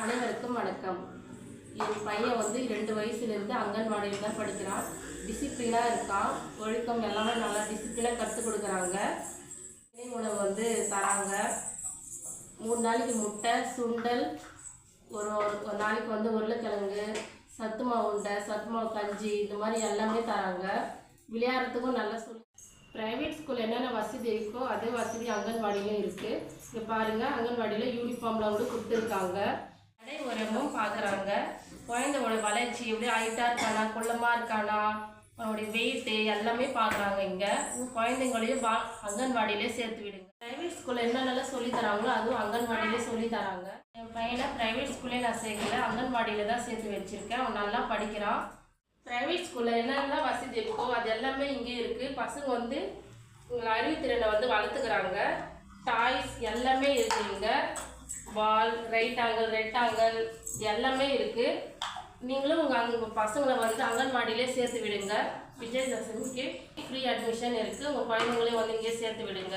அனைவருக்கும் வணக்கம். என் பையன் வந்து ரெண்டு வயசுலேருந்து அங்கன்வாடியில் தான் படிக்கிறான். டிசிப்ளினாக இருக்கான். ஒழுக்கம் எல்லாமே நல்லா டிசிப்ளினாக கற்றுக் கொடுக்குறாங்க. உணவு வந்து தராங்க. மூணு நாளைக்கு முட்டை சுண்டல் ஒரு ஒரு நாளைக்கு வந்து உருளைக்கிழங்கு சத்து மாவு உண்டை சத்து மாவு கஞ்சி இந்த மாதிரி எல்லாமே தராங்க. விளையாடுறதுக்கும் நல்லா சொல்லி ப்ரைவேட் ஸ்கூல் என்னென்ன வசதி இருக்கோ அதே வசதி அங்கன்வாடியிலும் இருக்குது இங்கே பாருங்கள் அங்கன்வாடியில் யூனிஃபார்ம்லாம் கூட கொடுத்துருக்காங்க. உரமும் பார்க்குறாங்க குழந்தையோட வளர்ச்சி எப்படி ஹைட்டாக இருக்கானா குள்ளமாக இருக்கானா அவனுடைய வெயிட்டு எல்லாமே பார்க்குறாங்க இங்கே. குழந்தைங்களையும் பா அங்கன்வாடியிலே சேர்த்து விடுங்க. ப்ரைவேட் ஸ்கூலில் என்னென்னலாம் சொல்லி தராங்களோ அதுவும் அங்கன்வாடியிலே சொல்லி தராங்க. என் பையனை ப்ரைவேட் ஸ்கூல்லே நான் சேர்க்கல அங்கன்வாடியில் தான் சேர்த்து வச்சுருக்கேன். அவன் நல்லா படிக்கிறான். ப்ரைவேட் ஸ்கூலில் என்னென்ன வசதி இருக்கோ அது எல்லாமே இங்கே இருக்குது பசங்க வந்து உங்கள் அறிவுத்திறனை வந்து வளர்த்துக்கிறாங்க. டாய்ஸ் எல்லாமே இருக்குது இங்கே. Ball right angle red angle எல்லாமே இருக்குது நீங்களும் உங்கள் அங்கே பசங்களை வந்து அங்கன்வாடியிலே சேர்த்து விடுங்க. விஜயதசமிக்கு ஃப்ரீ அட்மிஷன் இருக்குது உங்கள் குழந்தைங்களையும் வந்து இங்கே சேர்த்து விடுங்க.